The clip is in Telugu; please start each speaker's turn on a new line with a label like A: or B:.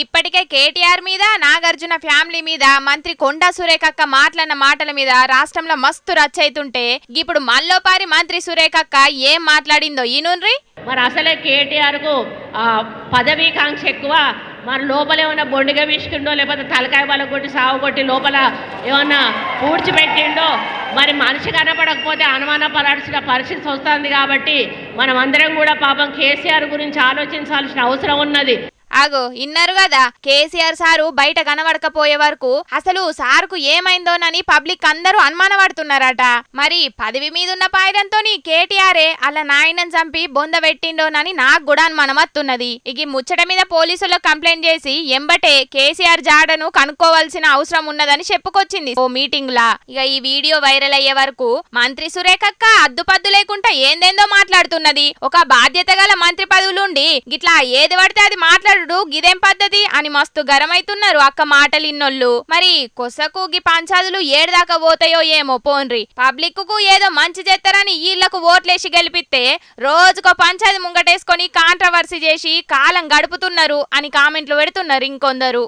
A: ఇప్పటికే కేటీఆర్ మీద నాగార్జున ఫ్యామిలీ మీద మంత్రి కొండా సురేఖక్క మాట్లాడిన మాటల మీద రాష్ట్రంలో మస్తు రచ్చయితుంటే ఇప్పుడు మల్లోపారి మంత్రి సురేఖక్క ఏం మాట్లాడిందో ఈనుండ్రి
B: మరి అసలే కేటీఆర్కు పదవీకాంక్ష ఎక్కువ. మరి లోపల ఏమైనా బొండిగా విసుకుండో లేకపోతే తలకాయ బల కొట్టి సాగు కొట్టి లోపల ఏమన్నా పూడ్చిపెట్టిండో మరి మనిషి కనపడకపోతే అనుమాన పడాల్సిన పరిస్థితి వస్తుంది కాబట్టి మనం అందరం కూడా పాపం కేసీఆర్ గురించి ఆలోచించాల్సిన అవసరం ఉన్నది.
A: ఆగో ఇన్నారు కదా కేసీఆర్ సారు బయట కనబడకపోయే వరకు అసలు సార్కు ఏమైందోనని పబ్లిక్ అందరూ అనుమానపడుతున్నారట. మరి పదవి మీదున్న పాయడంతోని కేటీఆరే అలా నాయనని చంపి బొంద పెట్టిండోనని నాకు కూడా అనుమానం వస్తున్నది ఇక ముచ్చట మీద పోలీసులకు కంప్లైంట్ చేసి ఎంబటే కేసీఆర్ జాడను కనుక్కోవాల్సిన అవసరం ఉన్నదని చెప్పుకొచ్చింది ఓ మీటింగ్ లా ఇక ఈ వీడియో వైరల్ అయ్యే వరకు మంత్రి సురేఖక్క అద్దుపద్దు లేకుండా ఏందేందో మాట్లాడుతున్నది. ఒక బాధ్యత గల మంత్రి పదవులుండి గిట్లా ఏది పడితే అది మాట్లాడు గిదేం పద్ధతి? అని మస్తు గరమైతున్నారు అక్క మాటలు ఇన్నోళ్ళు మరి కొసకు గి పంచాదులు ఏడుదాకా పోతాయో ఏమో పోన్రి. పబ్లిక్కు ఏదో మంచి చేస్తారని వీళ్ళకు ఓట్లేసి గెలిపిస్తే రోజుకో పంచాది ముంగటేసుకొని కాంట్రవర్సీ చేసి కాలం గడుపుతున్నారు అని కామెంట్లు పెడుతున్నారు ఇంకొందరు.